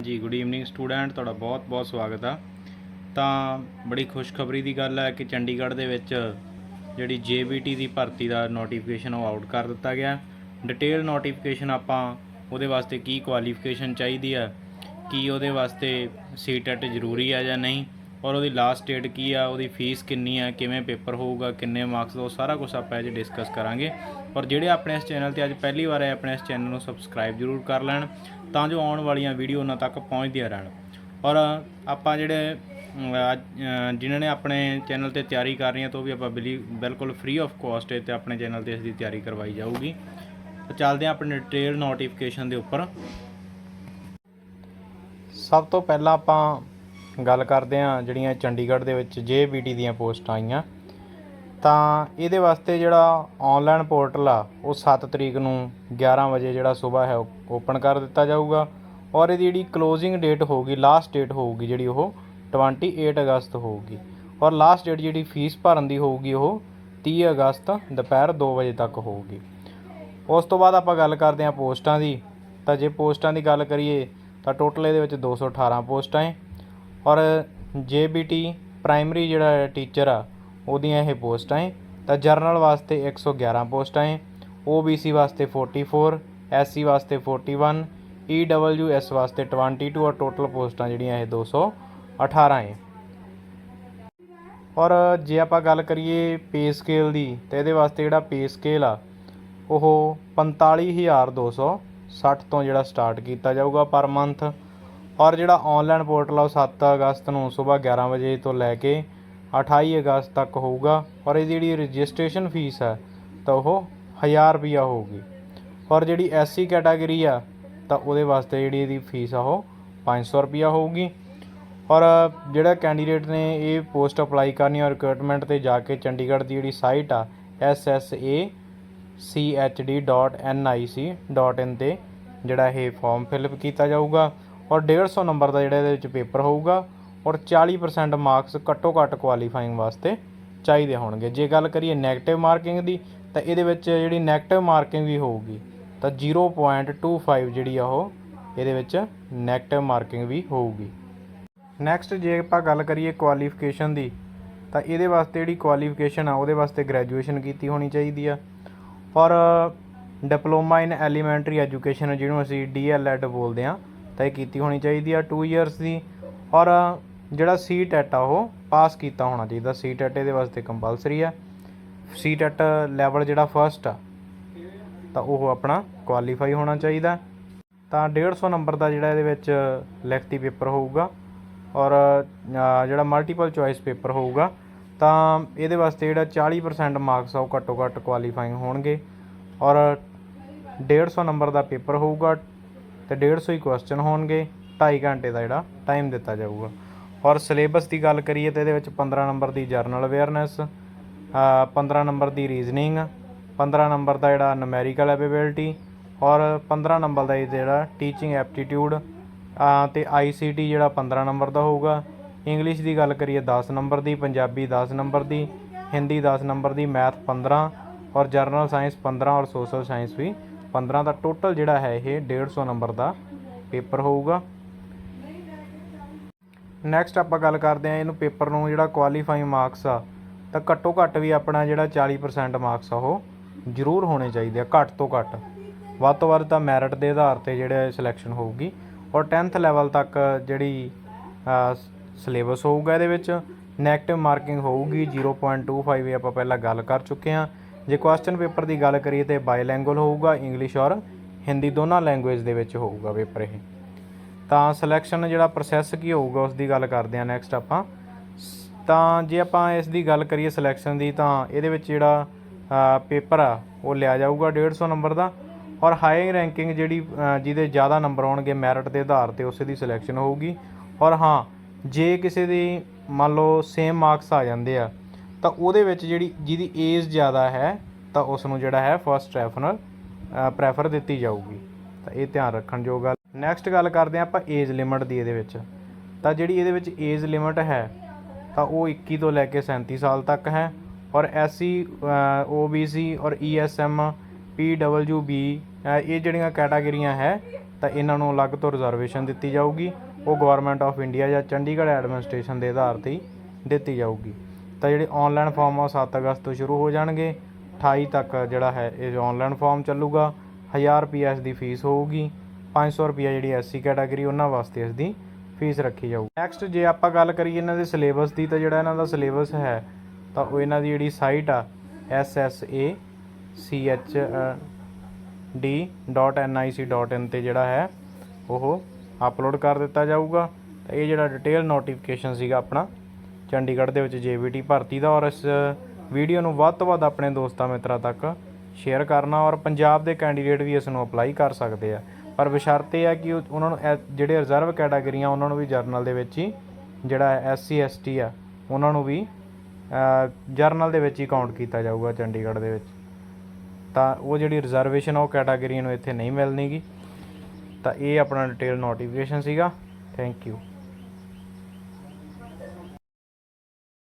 ਜੀ good evening student ਤੁਹਾਡਾ ਬਹੁਤ-ਬਹੁਤ ਸਵਾਗਤ ਆ। ਤਾਂ ਬੜੀ ਖੁਸ਼ਖਬਰੀ ਦੀ ਗੱਲ ਹੈ ਕਿ ਚੰਡੀਗੜ੍ਹ ਦੇ ਵਿੱਚ ਜਿਹੜੀ JBT ਦੀ ਭਰਤੀ ਦਾ ਨੋਟੀਫਿਕੇਸ਼ਨ ਉਹ ਆਊਟ ਕਰ ਦਿੱਤਾ ਗਿਆ। ਡਿਟੇਲ ਨੋਟੀਫਿਕੇਸ਼ਨ ਆਪਾਂ ਉਹਦੇ ਵਾਸਤੇ ਕੀ ਕੁਆਲੀਫਿਕੇਸ਼ਨ ਚਾਹੀਦੀ ਆ ਕੀ ਉਹਦੇ ਵਾਸਤੇ ਸੀਟੈਟ ਜ਼ਰੂਰੀ ਆ ਜਾਂ ਨਹੀਂ ਔਰ ਉਹਦੀ ਲਾਸਟ ਡੇਟ ਕੀ ਆ ਉਹਦੀ ਫੀਸ ਕਿੰਨੀ ਆ ਕਿਵੇਂ ਪੇਪਰ ਹੋਊਗਾ ਕਿੰਨੇ ਮਾਰਕਸ ਦਾ ਉਹ ਸਾਰਾ ਕੁਝ ਆਪਾਂ ਅੱਜ ਡਿਸਕਸ ਕਰਾਂਗੇ। ਔਰ ਜਿਹੜੇ ਆਪਣੇ ਇਸ ਚੈਨਲ ਤੇ ਅੱਜ ਪਹਿਲੀ ਵਾਰ ਆਏ ਆਪਣੇ ਇਸ ਚੈਨਲ ਨੂੰ ਸਬਸਕ੍ਰਾਈਬ ਜ਼ਰੂਰ ਕਰ ਲੈਣ ਤਾਂ ਜੋ ਆਉਣ ਵਾਲੀਆਂ ਵੀਡੀਓ ਉਹਨਾਂ ਤੱਕ ਪਹੁੰਚਦੀਆਂ ਰਹਿਣ। ਔਰ ਆਪਾਂ ਜਿਹੜੇ ਅੱਜ, ਜਿਨ੍ਹਾਂ ਨੇ ਆਪਣੇ ਚੈਨਲ ਤੇ ਤਿਆਰੀ ਕਰ ਰਹੀਆਂ ਤਾਂ ਉਹ ਵੀ ਆਪਾਂ ਬਿਲੀ ਬਿਲਕੁਲ ਫ੍ਰੀ ਆਫ ਕਾਸਟ ਤੇ ਆਪਣੇ ਚੈਨਲ ਤੇ ਇਸ ਦੀ ਤਿਆਰੀ ਕਰਵਾਈ ਜਾਊਗੀ। ਤਾਂ ਚੱਲਦੇ ਹਾਂ ਆਪਣੇ ਡਿਟੇਲ ਨੋਟੀਫਿਕੇਸ਼ਨ ਦੇ ਉੱਪਰ। ਸਭ ਤੋਂ ਪਹਿਲਾਂ ਆਪਾਂ ਗੱਲ ਕਰਦੇ ਹਾਂ ਜਿਹੜੀਆਂ ਚੰਡੀਗੜ੍ਹ ਦੇ ਵਿੱਚ JBT ਦੀਆਂ ਪੋਸਟਾਂ ਆਈਆਂ, ਤਾਂ ਇਹਦੇ ਵਾਸਤੇ ਜਿਹੜਾ ਆਨਲਾਈਨ ਪੋਰਟਲ ਆ, ਉਹ 7 ਤਰੀਕ ਨੂੰ 11 ਵਜੇ ਜਿਹੜਾ ਸਵੇਰ ਹੈ ਓਪਨ ਕਰ ਦਿੱਤਾ ਜਾਊਗਾ ਔਰ ਇਹਦੀ ਜਿਹੜੀ ਕਲੋਜ਼ਿੰਗ ਡੇਟ ਹੋਊਗੀ ਲਾਸਟ ਡੇਟ ਹੋਊਗੀ ਜਿਹੜੀ ਉਹ 28 ਅਗਸਤ ਹੋਊਗੀ ਔਰ ਲਾਸਟ ਡੇਟ ਜਿਹੜੀ ਫੀਸ ਭਰਨ ਦੀ ਹੋਊਗੀ ਉਹ 30 ਅਗਸਤ ਦੁਪਹਿਰ 2 ਵਜੇ ਤੱਕ ਹੋਊਗੀ। ਉਸ ਤੋਂ ਬਾਅਦ ਆਪਾਂ ਗੱਲ ਕਰਦੇ ਹਾਂ ਪੋਸਟਾਂ ਦੀ, ਤਾਂ ਜੇ ਪੋਸਟਾਂ ਦੀ ਗੱਲ ਕਰੀਏ, ਤਾਂ ਟੋਟਲ ਇਹਦੇ ਵਿੱਚ 218 ਪੋਸਟਾਂ ਹੈ। ਔਰ ਜੇ ਬੀ ਟੀ ਪ੍ਰਾਇਮਰੀ ਜਿਹੜਾ ਟੀਚਰ ਆ, ਉਹਦੀਆਂ ਇਹ ਪੋਸਟਾਂ ਏ। ਤਾਂ ਜਰਨਲ ਵਾਸਤੇ 111 ਪੋਸਟਾਂ ਏ, ਓ ਬੀ ਸੀ ਵਾਸਤੇ ਫੋਰਟੀ ਫੋਰ 44 ਸੀ ਵਾਸਤੇ 41 EWS ਵਾਸਤੇ 22 ਔਰ ਟੋਟਲ ਪੋਸਟਾਂ ਜਿਹੜੀਆਂ ਇਹ ਦੋ ਸੌ ਅਠਾਰਾਂ ਏ। ਔਰ ਜੇ ਆਪਾਂ ਗੱਲ ਕਰੀਏ ਪੇ ਸਕੇਲ ਦੀ, ਤਾਂ ਇਹਦੇ ਵਾਸਤੇ ਜਿਹੜਾ ਪੇ ਸਕੇਲ ਆ, ਉਹ 45260 ਤੋਂ ਜਿਹੜਾ ਸਟਾਰਟ ਕੀਤਾ ਜਾਊਗਾ ਪਰ ਮੰਥ। ਔਰ ਜਿਹੜਾ ਆਨਲਾਈਨ ਪੋਰਟਲ ਆ ਉਹ 7 ਅਗਸਤ ਨੂੰ ਸਵੇਰ 11 ਵਜੇ ਤੋਂ ਲੈ ਕੇ 28 ਅਗਸਤ ਤੱਕ ਹੋਊਗਾ ਔਰ ਇਹ ਜਿਹੜੀ ਰਜਿਸਟ੍ਰੇਸ਼ਨ ਫੀਸ ਹੈ ਤਾਂ ਉਹ 1000 ਰੁਪਿਆ ਹੋਊਗੀ। ਔਰ ਜਿਹੜੀ ਐਸਸੀ ਕੈਟਾਗਰੀ ਆ, ਤਾਂ ਉਹਦੇ ਵਾਸਤੇ ਜਿਹੜੀ ਇਹਦੀ ਫੀਸ ਆ, ਉਹ 500 ਰੁਪਿਆ ਹੋਊਗੀ। ਔਰ ਜਿਹੜਾ ਕੈਂਡੀਡੇਟ ਨੇ ਇਹ ਪੋਸਟ ਅਪਲਾਈ ਕਰਨੀ ਔਰ ਰਿਕਰੂਟਮੈਂਟ ਤੇ ਜਾ ਕੇ ਚੰਡੀਗੜ੍ਹ ਦੀ ਜਿਹੜੀ ਸਾਈਟ ਆ ssa.chd.nic.in ਤੇ ਜਿਹੜਾ ਇਹ ਫਾਰਮ ਫਿਲਅਪ ਕੀਤਾ ਜਾਊਗਾ। ਔਰ 150 ਨੰਬਰ ਦਾ ਜਿਹੜਾ ਇਹਦੇ ਵਿੱਚ ਪੇਪਰ ਹੋਊਗਾ ਔਰ 40% ਮਾਰਕਸ ਘੱਟੋ ਘੱਟ ਕੁਆਲੀਫਾਈਂਗ ਵਾਸਤੇ ਚਾਹੀਦੇ ਹੋਣਗੇ। ਜੇ ਗੱਲ ਕਰੀਏ 네ਗੇਟਿਵ ਮਾਰਕਿੰਗ ਦੀ, ਤਾਂ ਇਹਦੇ ਵਿੱਚ ਜਿਹੜੀ 네ਗੇਟਿਵ ਮਾਰਕਿੰਗ ਵੀ ਹੋਊਗੀ, ਤਾਂ 0.25 ਜਿਹੜੀ ਆ ਉਹ ਇਹਦੇ ਵਿੱਚ 네ਗੇਟਿਵ ਮਾਰਕਿੰਗ ਵੀ ਹੋਊਗੀ। ਨੈਕਸਟ ਜੇ ਆਪਾਂ ਗੱਲ ਕਰੀਏ ਕੁਆਲੀਫਿਕੇਸ਼ਨ ਦੀ, ਤਾਂ ਇਹਦੇ ਵਾਸਤੇ ਜਿਹੜੀ ਕੁਆਲੀਫਿਕੇਸ਼ਨ ਆ, ਉਹਦੇ ਵਾਸਤੇ ਗ੍ਰੈਜੂਏਸ਼ਨ ਕੀਤੀ ਹੋਣੀ ਚਾਹੀਦੀ ਆ। ਔਰ ਡਿਪਲੋਮਾ ਇਨ ਐਲੀਮੈਂਟਰੀ ਐਜੂਕੇਸ਼ਨ ਜਿਹਨੂੰ ਅਸੀਂ ਡੀਐਲਐਡ ਬੋਲਦੇ ਆ ਤਾਂ ਕੀਤੀ ਹੋਣੀ ਚਾਹੀਦੀ ਆ 2 ਇਅਰਸ ਦੀ। ਔਰ ਜਿਹੜਾ ਸੀ ਟੈਟ ਆ ਉਹ ਪਾਸ ਕੀਤਾ ਹੋਣਾ ਚਾਹੀਦਾ। ਸੀ ਟੈਟ ਇਹਦੇ ਵਾਸਤੇ ਕੰਪਲਸਰੀ ਆ। ਸੀ ਟੈਟ ਲੈਵਲ ਜਿਹੜਾ ਫਰਸਟ ਆ, ਤਾਂ ਉਹ ਆਪਣਾ ਕੁਆਲੀਫਾਈ ਹੋਣਾ ਚਾਹੀਦਾ। ਤਾਂ 150 ਨੰਬਰ ਦਾ ਜਿਹੜਾ ਇਹਦੇ ਵਿੱਚ ਲਿਖਤੀ ਪੇਪਰ ਹੋਊਗਾ। ਔਰ ਜਿਹੜਾ ਮਲਟੀਪਲ ਚੁਆਇਸ ਪੇਪਰ ਹੋਊਗਾ, ਤਾਂ ਇਹਦੇ ਵਾਸਤੇ ਜਿਹੜਾ 40% ਮਾਰਕਸ ਆ ਉਹ ਘੱਟੋ ਘੱਟ ਕੁਆਲੀਫਾਈਂਗ ਹੋਣਗੇ। ਔਰ 150 ਨੰਬਰ ਦਾ ਪੇਪਰ ਹੋਊਗਾ ਤੇ 150 ਹੀ ਕੁਐਸਚਨ ਹੋਣਗੇ 2.5 ਘੰਟੇ ਦਾ ਜਿਹੜਾ ਟਾਈਮ ਦਿੱਤਾ ਜਾਊਗਾ। ਔਰ ਸਿਲੇਬਸ ਦੀ ਗੱਲ ਕਰੀਏ ਤਾਂ ਇਹਦੇ ਵਿੱਚ 15 ਨੰਬਰ ਦੀ ਜਰਨਲ ਅਵੇਅਰਨੈਸ 15 ਨੰਬਰ ਦੀ ਰੀਜ਼ਨਿੰਗ 15 ਨੰਬਰ ਦਾ ਜਿਹੜਾ ਨੂਮੈਰੀਕਲ ਐਬਿਲਿਟੀ ਔਰ 15 ਨੰਬਰ ਦਾ ਜਿਹੜਾ ਟੀਚਿੰਗ ਐਪਟੀਟਿਊਡ ਤੇ ICT ਜਿਹੜਾ 15 ਨੰਬਰ ਦਾ ਹੋਊਗਾ। ਇੰਗਲਿਸ਼ ਦੀ ਗੱਲ ਕਰੀਏ 10 ਨੰਬਰ ਦੀ, ਪੰਜਾਬੀ 10 ਨੰਬਰ ਦੀ, ਹਿੰਦੀ 10 ਨੰਬਰ ਦੀ ਮੈਥ 15 ਔਰ ਜਰਨਲ ਸਾਇੰਸ 15 ਔਰ ਸੋਸ਼ਲ ਸਾਇੰਸ ਵੀ 15 ਦਾ ਟੋਟਲ ਜਿਹੜਾ ਹੈ ਇਹ 150 ਨੰਬਰ ਦਾ ਪੇਪਰ ਹੋਊਗਾ। ਨੈਕਸਟ ਆਪਾਂ ਗੱਲ ਕਰਦੇ ਹਾਂ ਇਹਨੂੰ ਪੇਪਰ ਨੂੰ ਜਿਹੜਾ ਕੁਆਲੀਫਾਈ ਮਾਰਕਸ ਆ, ਤਾਂ ਘੱਟੋ ਘੱਟ ਵੀ ਆਪਣਾ ਜਿਹੜਾ 40% ਮਾਰਕਸ ਆ ਉਹ ਜ਼ਰੂਰ ਹੋਣੇ ਚਾਹੀਦੇ ਆ, ਘੱਟ ਤੋਂ ਘੱਟ। ਵੱਧ ਤੋਂ ਵੱਧ ਤਾਂ ਮੈਰਿਟ ਦੇ ਆਧਾਰ ਤੇ ਜਿਹੜੇ ਸਿਲੈਕਸ਼ਨ ਹੋਊਗੀ ਔਰ 10th ਲੈਵਲ ਤੱਕ ਜਿਹੜੀ ਸਿਲੇਬਸ ਹੋਊਗਾ ਇਹਦੇ ਵਿੱਚ। 네ਗੇਟਿਵ ਮਾਰਕਿੰਗ ਹੋਊਗੀ 0.25 ਇਹ ਆਪਾਂ ਪਹਿਲਾਂ ਗੱਲ ਕਰ ਚੁੱਕੇ ਹਾਂ। ਜੇ ਕੁਐਸਚਨ ਪੇਪਰ ਦੀ ਗੱਲ ਕਰੀਏ ਤੇ ਬਾਈਲੈਂਗੁਅਲ ਹੋਊਗਾ ਇੰਗਲਿਸ਼ ਔਰ ਹਿੰਦੀ ਦੋਨਾਂ ਲੈਂਗੁਏਜ ਦੇ ਵਿੱਚ ਹੋਊਗਾ ਪੇਪਰ ਇਹ। ਤਾਂ ਸਿਲੈਕਸ਼ਨ ਜਿਹੜਾ ਪ੍ਰੋਸੈਸ ਕੀ ਹੋਊਗਾ ਉਸ ਦੀ ਗੱਲ ਕਰਦੇ ਹਾਂ ਨੈਕਸਟ ਆਪਾਂ। ਸ- ਤਾਂ ਜੇ ਆਪਾਂ ਇਸ ਦੀ ਗੱਲ ਕਰੀਏ ਸਿਲੈਕਸ਼ਨ ਦੀ, ਤਾਂ ਇਹਦੇ ਵਿੱਚ ਜਿਹੜਾ ਪੇਪਰ ਆ, ਉਹ ਲਿਆ ਜਾਊਗਾ 150 ਨੰਬਰ ਦਾ। ਔਰ ਹਾਈ ਰੈਂਕਿੰਗ ਜਿਹੜੀ ਜਿਹਦੇ ਜ਼ਿਆਦਾ ਨੰਬਰ ਆਉਣਗੇ ਮੈਰਿਟ ਦੇ ਆਧਾਰ ਤੇ, ਉਸੇ ਦੀ ਸਿਲੈਕਸ਼ਨ ਹੋਊਗੀ। ਔਰ ਹਾਂ, ਜੇ ਕਿਸੇ ਦੀ ਮੰਨ ਲਓ ਸੇਮ ਮਾਰਕਸ ਆ ਜਾਂਦੇ ਆ ਤਾਂ ਉਹਦੇ ਵਿੱਚ ਜਿਹੜੀ ਜਿਹਦੀ ਏਜ ਜ਼ਿਆਦਾ ਹੈ ਤਾਂ ਉਸ ਨੂੰ ਜਿਹੜਾ ਹੈ ਫਸਟ ਰੈਫਰਲ ਪ੍ਰੈਫਰ ਦਿੱਤੀ ਜਾਊਗੀ। ਤਾਂ ਇਹ ਧਿਆਨ ਰੱਖਣ ਯੋਗ ਗੱਲ। ਨੈਕਸਟ ਗੱਲ ਕਰਦੇ ਹਾਂ ਆਪਾਂ ਏਜ ਲਿਮਟ ਦੀ ਇਹਦੇ ਵਿੱਚ। ਤਾਂ ਜਿਹੜੀ ਇਹਦੇ ਵਿੱਚ ਏਜ ਲਿਮਟ ਹੈ ਤਾਂ ਉਹ 21 ਤੋਂ ਲੈ ਕੇ 37 ਸਾਲ ਤੱਕ ਹੈ। ਔਰ ਐਸਸੀ OBC ਔਰ ESM PWB ਅ, ਇਹ ਜਿਹੜੀਆਂ ਕੈਟਾਗਰੀਆਂ ਹੈ ਤਾਂ ਇਹਨਾਂ ਨੂੰ ਅਲੱਗ ਤੋਂ ਰਿਜ਼ਰਵੇਸ਼ਨ ਦਿੱਤੀ ਜਾਊਗੀ। ਉਹ ਗਵਰਨਮੈਂਟ ਆਫ ਇੰਡੀਆ ਜਾਂ ਚੰਡੀਗੜ੍ਹ ਐਡਮਿਨਿਸਟ੍ਰੇਸ਼ਨ ਦੇ ਆਧਾਰ ਤੇ ਹੀ ਦਿੱਤੀ ਜਾਊਗੀ। ਤਾਂ ਜਿਹੜੇ ਔਨਲਾਈਨ ਫਾਰਮ ਆ ਉਹ ਸੱਤ ਅਗਸਤ ਤੋਂ ਸ਼ੁਰੂ ਹੋ ਜਾਣਗੇ। 28 ਤੱਕ ਜਿਹੜਾ ਹੈ ਇਹ ਔਨਲਾਈਨ ਫਾਰਮ ਚੱਲੂਗਾ। ਹਜ਼ਾਰ ਰੁਪਈਆ ਇਸ ਦੀ ਫੀਸ ਹੋਊਗੀ। 500 ਰੁਪਈਆ ਜਿਹੜੀ ਐਸਸੀ ਕੈਟਾਗਰੀ ਉਹਨਾਂ ਵਾਸਤੇ ਇਸ ਦੀ ਫੀਸ ਰੱਖੀ ਜਾਊ। ਨੈਕਸਟ ਜੇ ਆਪਾਂ ਗੱਲ ਕਰੀਏ ਇਹਨਾਂ ਦੇ ਸਿਲੇਬਸ ਦੀ, ਤਾਂ ਜਿਹੜਾ ਇਹਨਾਂ ਦਾ ਸਿਲੇਬਸ ਹੈ, ਤਾਂ ਉਹ ਇਹਨਾਂ ਦੀ ਜਿਹੜੀ ਸਾਈਟ ਆ ssa ch d.nic.in ਤੇ ਜਿਹੜਾ ਹੈ, ਉਹ ਅਪਲੋਡ ਕਰ ਦਿੱਤਾ ਜਾਊਗਾ। ਤਾਂ ਇਹ ਜਿਹੜਾ ਡਿਟੇਲ ਨੋਟੀਫਿਕੇਸ਼ਨ ਸੀਗਾ ਆਪਣਾ ਚੰਡੀਗੜ੍ਹ ਦੇ ਵਿੱਚ ਜੇਬੀਟੀ ਭਰਤੀ ਦਾ ਔਰ ਇਸ ਵੀਡੀਓ ਨੂੰ ਵੱਧ ਤੋਂ ਵੱਧ ਆਪਣੇ ਦੋਸਤਾਂ ਮਿੱਤਰਾਂ ਤੱਕ ਸ਼ੇਅਰ ਕਰਨਾ ਔਰ ਪੰਜਾਬ ਦੇ ਕੈਂਡੀਡੇਟ ਵੀ ਇਸ ਨੂੰ ਅਪਲਾਈ ਕਰ ਸਕਦੇ ਆ। ਪਰ ਬਸ਼ਰਤੇ ਆ ਕਿ ਉਹਨਾਂ ਨੂੰ ਇਹ ਜਿਹੜੇ ਰਿਜ਼ਰਵ ਕੈਟਾਗਰੀਆਂ ਉਹਨਾਂ ਨੂੰ ਵੀ ਜਰਨਲ ਦੇ ਵਿੱਚ ਹੀ ਜਿਹੜਾ ਐਸਸੀ ਐਸਟੀ ਆ, ਉਹਨਾਂ ਨੂੰ ਵੀ ਜਰਨਲ ਦੇ ਵਿੱਚ ਹੀ ਕਾਊਂਟ ਕੀਤਾ ਜਾਊਗਾ ਚੰਡੀਗੜ੍ਹ ਦੇ ਵਿੱਚ। ਤਾਂ ਉਹ ਜਿਹੜੀ ਰਿਜ਼ਰਵੇਸ਼ਨ ਆ, ਉਹ ਕੈਟਾਗਰੀ ਨੂੰ ਇੱਥੇ ਨਹੀਂ ਮਿਲਣੀਗੀ। ਤਾਂ ਇਹ ਆਪਣਾ ਡਿਟੇਲ ਨੋਟੀਫਿਕੇਸ਼ਨ ਸੀਗਾ। Thank you